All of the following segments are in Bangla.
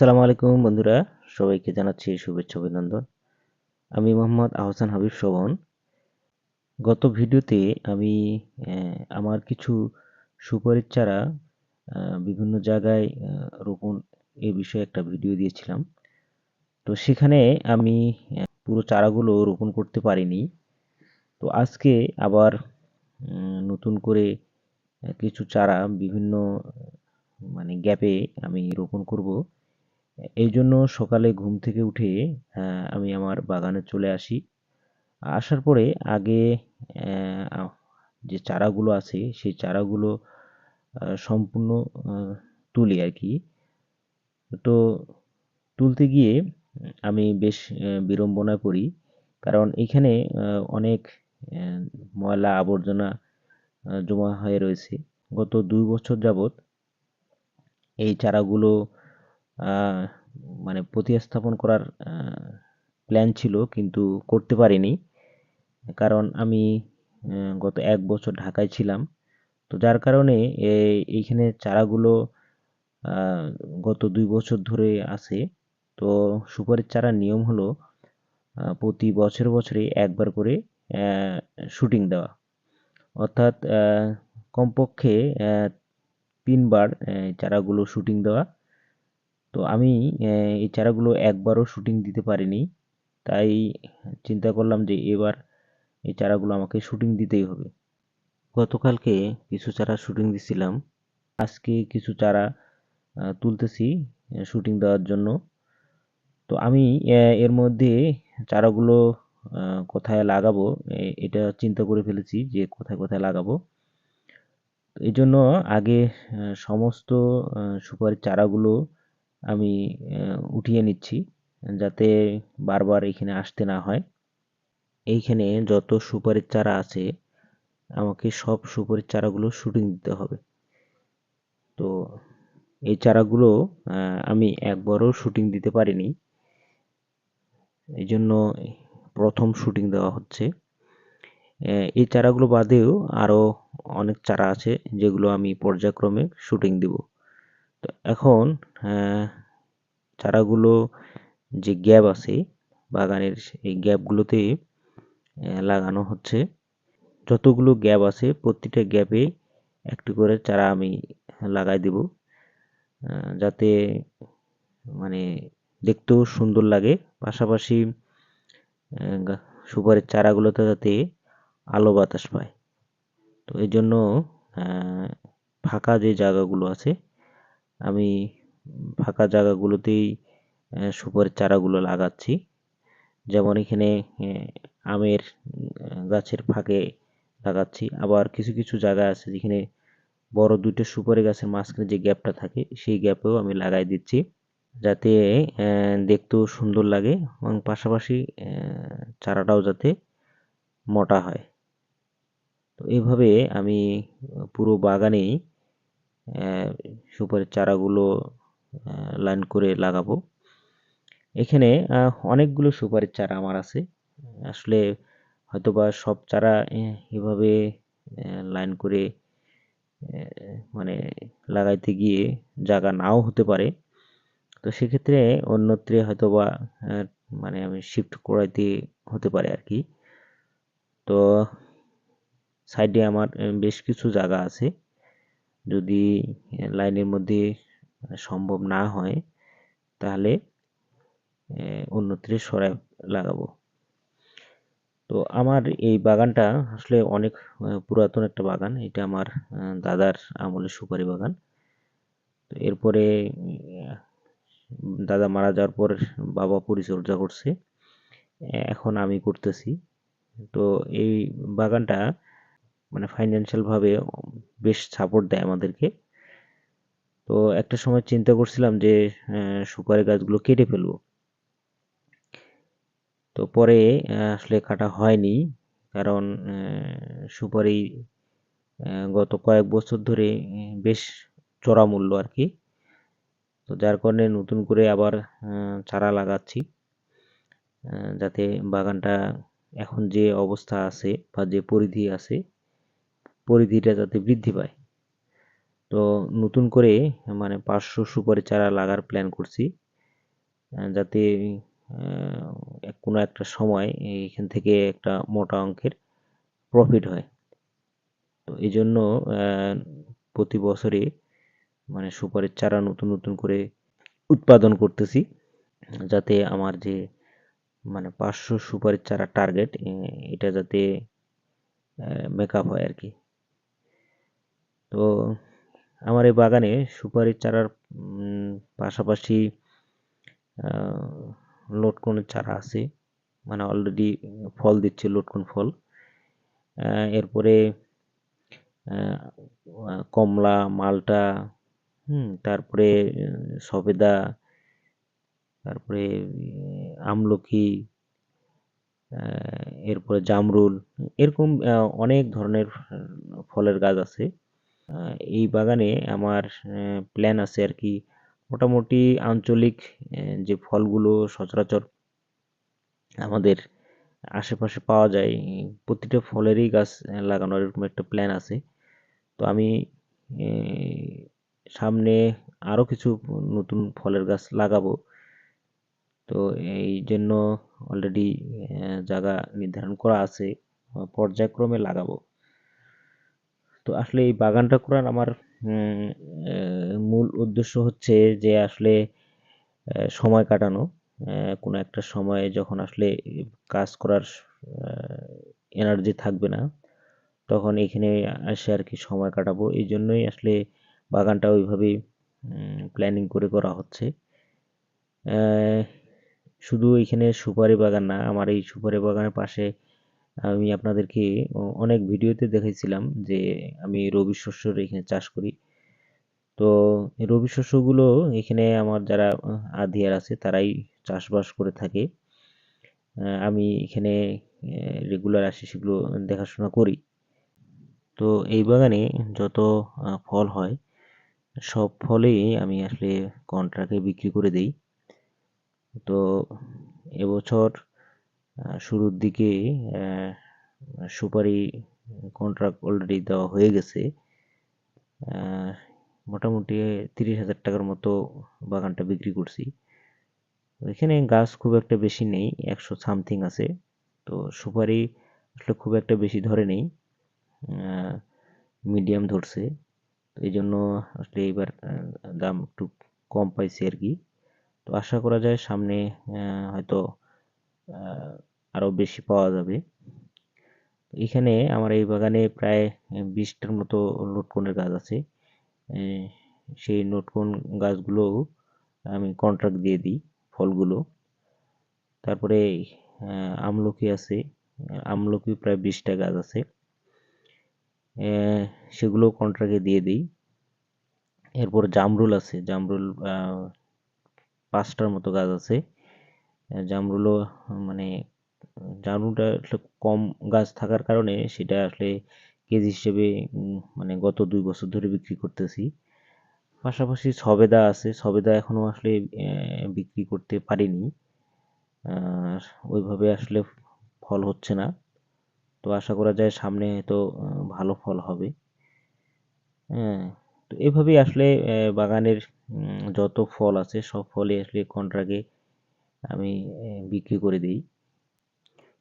আসসালামু আলাইকুম বন্ধুরা, সবাইকে জানাচ্ছি শুভেচ্ছা অভিনন্দন। আমি মোহাম্মদ আহসান হাবিব শোভন। গত ভিডিওতে আমি আমার কিছু সুপারির চারা বিভিন্ন জায়গায় রোপণ এ বিষয়ে একটা ভিডিও দিয়েছিলাম। তো সেখানে আমি পুরো চারাগুলো রোপণ করতে পারিনি। তো আজকে আবার নতুন করে কিছু চারা বিভিন্ন মানে গ্যাপে আমি রোপণ করব। এই জন্য সকালে ঘুম থেকে উঠে আমি আমার বাগানে চলে আসি। আসার পরে আগে যে চারাগুলো আছে সেই চারাগুলো সম্পূর্ণ তুলি আর কি। তো তুলতে গিয়ে আমি বেশ আহ, বিড়ম্বনায় পড়ি কারণ এখানে অনেক ময়লা আবর্জনা জমা হয়ে রয়েছে। গত দুই বছর যাবত এই চারাগুলো মানে প্রতিস্থাপন করার প্ল্যান ছিল কিন্তু করতে পারিনি। কারণ আমি গত এক বছর ঢাকায় ছিলাম। তো যার কারণে এইখানে চারাগুলো গত দুই বছর ধরে আছে। তো সুপারির চারার নিয়ম হলো প্রতি বছর বছরে একবার করে শুটিং দেওয়া। অর্থাৎ কমপক্ষে তিনবার চারাগুলো শুটিং দেওয়া। তো আমি এই চারাগুলো একবারও শুটিং দিতে পারিনি। তাই চিন্তা করলাম যে এবার এই চারাগুলো আমাকে শুটিং দিতেই হবে। গতকালকে কিছু চারা শুটিং দিছিলাম। আজকে কিছু চারা তুলতেছি শুটিং দেওয়ার জন্য। তো আমি এর মধ্যে চারাগুলো কোথায় লাগাবো এটা চিন্তা করে ফেলেছি যে কোথায় কোথায় লাগাবো। এই জন্য আগে সমস্ত আহ, সুপারির চারাগুলো আমি উঠিয়ে নিচ্ছি যাতে বারবার এখানে আসতে না হয়। এইখানে যত সুপারির চারা আছে, আমাকে সব সুপারির চারাগুলো শুটিং দিতে হবে। তো এই চারাগুলো আমি একবারও শুটিং দিতে পারিনি। এই জন্য প্রথম শুটিং দেওয়া হচ্ছে। এই চারাগুলো বাদেও আরও অনেক চারা আছে যেগুলো আমি পর্যায়ক্রমে শুটিং দিব। তো এখন চারাগুলো যে গ্যাপ আছে, বাগানের এই গ্যাপগুলোতে লাগানো হচ্ছে। যতগুলো গ্যাপ আছে, প্রতিটা গ্যাপে একটি করে চারা আমি লাগাই দেব যাতে মানে দেখতেও সুন্দর লাগে। পাশাপাশি সুপারির চারাগুলোতে যাতে আলো বাতাস পায়। তো এই জন্য ফাঁকা যে জায়গাগুলো আছে, আমি ফাঁকা জায়গাগুলোতেই সুপারির চারাগুলো লাগাচ্ছি। যেমন এখানে আমের গাছের ফাঁকে লাগাচ্ছি। আবার কিছু কিছু জায়গা আছে যেখানে বড় দুইটা সুপারি গাছের মাঝখানে যে গ্যাপটা থাকে, সেই গ্যাপেও আমি লাগাই দিচ্ছি। যাতে দেখতেও সুন্দর লাগে এবং পাশাপাশি চারাটাও যাতে মোটা হয়। তো এইভাবে আমি পুরো বাগানেই সুপারির চারাগুলো লাইন করে লাগাবো। এখানে অনেকগুলো সুপারির চারা আমার আছে। আসলে হয়তোবা সব চারা এভাবে লাইন করে মানে লাগাইতে গিয়ে জায়গা নাও হতে পারে। তো সেক্ষেত্রে অন্যত্রে হয়তোবা মানে আমি শিফট করাইতে হতে পারে আর কি তো সাইডে আমার বেশ কিছু জায়গা আছে। যদি লাইনের মধ্যে সম্ভব না হয়, তাহলে অন্যত্রে সরাই লাগাবো। তো আমার এই বাগানটা আসলে অনেক পুরাতন একটা বাগান। এটা আমার দাদার আমলের সুপারি বাগান। তো এরপরে, দাদা মারা যাওয়ার পর বাবা পরিচর্যা করছে। এখন আমি করতেছি। তো এই বাগানটা মানে ফাইন্যান্সিয়াল ভাবে বেশ সাপোর্ট দেয় আমাদেরকে। তো একটা সময় চিন্তা করছিলাম যে সুপারি গাছগুলো কেটে ফেলব। তো পরে আসলে কাটা হয়নি কারণ সুপারি গত কয়েক বছর ধরে বেশ চড়া মূল্য আর কি। তো যার কারণে নতুন করে আবার চারা লাগাচ্ছি যাতে বাগানটা এখন যে অবস্থা আছে বা যে পরিধি আছে, পরিধিটা যাতে বৃদ্ধি পায়। তো নতুন করে মানে পাঁচশো সুপারি চারা লাগার প্ল্যান করছি। যাতে কোনো একটা সময় এইখান থেকে একটা মোটা অঙ্কের প্রফিট হয়। তো এই জন্য প্রতি বছরে মানে সুপারির চারা নতুন নতুন করে উৎপাদন করতেছি। যাতে আমার যে মানে পাঁচশো সুপারির চারা টার্গেট এটা যাতে মেকআপ হয় আর কি তো আমার এই বাগানে সুপারির চারার পাশাপাশি লটকনের চারা আছে। মানে অলরেডি ফল দিচ্ছে লটকন ফল। এরপরে কমলা, মালটা, হুম, তারপরে, সবেদা, তারপরে, আমলকি এরপরে জামরুল, এরকম অনেক ধরনের ফলের গাছ আছে। এই বাগানে আমার প্ল্যান আছে আর কি মোটামুটি আঞ্চলিক যে ফলগুলো সচরাচর আমাদের আশেপাশে পাওয়া যায়, প্রতিটা ফলেরই গাছ লাগানোর এরকম একটা প্ল্যান আছে। তো আমি সামনে আরও কিছু নতুন ফলের গাছ লাগাবো। তো এই জন্য অলরেডি জায়গা নির্ধারণ করা আছে, পর্যায়ক্রমে লাগাবো। তো আসলে এই বাগানটা করার আমার মূল উদ্দেশ্য হচ্ছে যে আসলে সময় কাটানো। কোনো একটা সময়ে যখন আসলে কাজ করার এনার্জি থাকবে না, তখন এখানে এসে আর কি সময় কাটাবো। এই জন্যই আসলে বাগানটা ওইভাবেই প্ল্যানিং করে করা হচ্ছে। শুধু এখানে সুপারি বাগান না, আমার এই সুপারি বাগানের পাশে আমি আপনাদেরকে অনেক ভিডিওতে দেখাইছিলাম যে আমি রবি শস্যর এখানে চাষ করি। তো রবি শস্যগুলো এখানে আমার যারা আধিয়ার আছে তারাই চাষবাস করে থাকে। আমি এখানে রেগুলার আসি সেগুলো দেখাশোনা করি। তো এই বাগানে যত ফল হয়, সব ফলেই আমি আসলে কন্ট্রাক্টে বিক্রি করে দেই। তো এবছর শুরুর দিকে সুপারি কন্ট্রাক্ট অলরেডি দেওয়া হয়ে গেছে। মোটামুটি তিরিশ হাজার টাকার মতো বাগানটা বিক্রি করছি। এখানে গাছ খুব একটা বেশি নেই একশো সামথিং আছে। তো সুপারি আসলে খুব একটা বেশি ধরে নেই মিডিয়াম ধরছে। এই জন্য আসলে আহ, দাম একটু কম পাইছি আর কি। তো আশা করা যায় সামনে হয়তো আহ, আরও বেশি পাওয়া যাবে। এখানে আমার এই বাগানে প্রায় বিশটার মতো লটকনের গাছ আছে। সেই লটকন গাছগুলো আমি কন্ট্রাক্ট দিয়ে দিই ফলগুলো। তারপরে আমলকি আছে। আমলকি প্রায় বিশটা গাছ আছে। সেগুলো কন্ট্রাক্টে দিয়ে দিই। এরপর জামরুল আছে। জামরুল পাঁচটার মতো গাছ আছে। জামরুলও মানে জামরুলটা আসলে কম গাছ থাকার কারণে সেটা আসলে কেজি হিসেবে মানে গত দুই বছর ধরে বিক্রি করতেছি। পাশাপাশি সবেদা আছে, সবেদা এখনও আসলে বিক্রি করতে পারিনি। আর ওইভাবে আসলে ফল হচ্ছে না। তো আশা করা যায় সামনে হয়তো ভালো ফল হবে। হ্যাঁ তো এভাবেই আসলে বাগানের যত ফল আছে সব ফলই আসলে কন্ট্রাক্টে আমি বিক্রি করে দিই।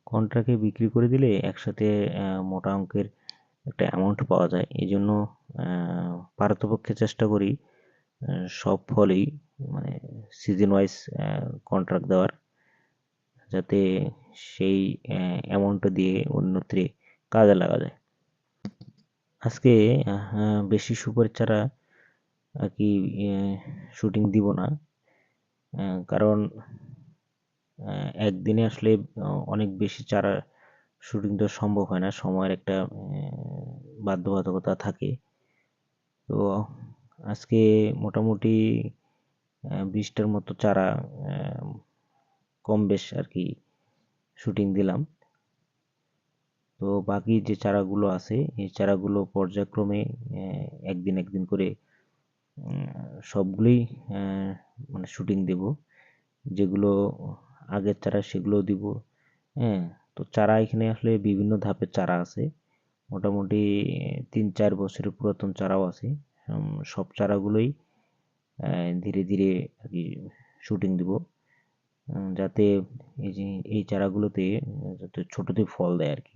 কন্ট্রাক্টে বিক্রি করে দিলে একসাথে মোটা অঙ্কের একটা অ্যামাউন্ট পাওয়া যায়। এই জন্য পারতপক্ষে চেষ্টা করি সব ফলেই মানে সিজন ওয়াইজ কন্ট্রাক্ট দেওয়ার। যাতে সেই অ্যামাউন্টটা দিয়ে অন্যত্রে কাজে লাগা যায়। আজকে বেশি সুপারি চারা আর কি শুটিং দিব না। কারণ একদিনে আসলে অনেক বেশি চারা শুটিং তো সম্ভব হয় না। সময়ের একটা বাধ্যবাধকতা থাকে। তো আজকে মোটামুটি বিশটার মতো চারা কম বেশ আর কি শুটিং দিলাম। তো বাকি যে চারাগুলো আছে, এই চারাগুলো পর্যায়ক্রমে একদিন একদিন করে সবগুলোই মানে শুটিং দেব। যেগুলো আগের চারা সেগুলোও দিব। হ্যাঁ তো চারা এখানে আসলে বিভিন্ন ধাপের চারা আছে। মোটামুটি তিন চার বছরের পুরাতন চারাও আছে। সব চারাগুলোই ধীরে ধীরে আর কি শুটিং দিব। যাতে এই যে, এই চারাগুলোতে, যাতে ছোটতে ফল দেয় আর কি।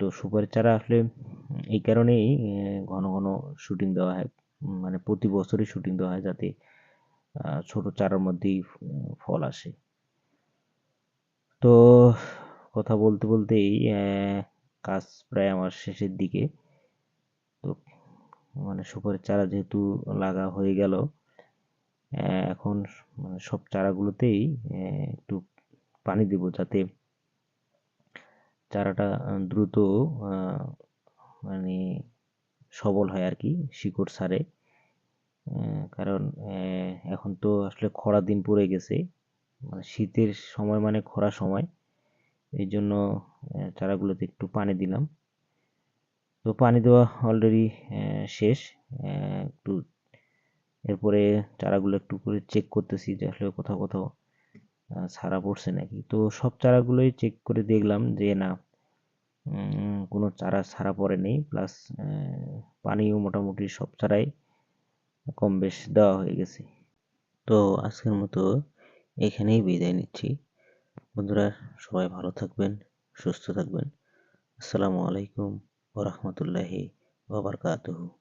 তো সুপারি চারা আসলে এই কারণেই ঘন ঘন শুটিং দেওয়া হয়। মানে প্রতি বছরই শুটিং দেওয়া হয় যাতে ছোট চারার মধ্যেই ফল আসে। তো কথা বলতে বলতেই কাজ প্রায় আমার শেষের দিকে। তো মানে সুপারির চারা যেহেতু লাগা হয়ে গেল এখন মানে সব চারাগুলোতেই একটু পানি দেব যাতে চারাটা দ্রুত মানে সবল হয় আর কি শিকড় আহ, কারণ এখন তো আসলে খরা দিন পড়ে গেছে। মানে শীতের সময় মানে খরা সময়। এই জন্য চারাগুলোতে একটু পানি দিলাম। তো পানি দেওয়া অলরেডি শেষ। একটু, এরপরে চারাগুলো একটু করে চেক করতেছি যে আসলে কোথাও কোথাও ছাড়া পড়ছে নাকি। তো সব চারাগুলোই চেক করে দেখলাম যে না কোনো চারা ছাড়া পড়ে নেই। প্লাস পানিও মোটামুটি সব চারাই কম বেশ দেওয়া হয়ে গেছে। তো আজকের মতো এখানেই বিদায় নিচ্ছি। বন্ধুরা, সবাই ভালো থাকবেন, সুস্থ থাকবেন। আসসালামু আলাইকুম ওরহমতুল্লাহি ওবরকাতুহু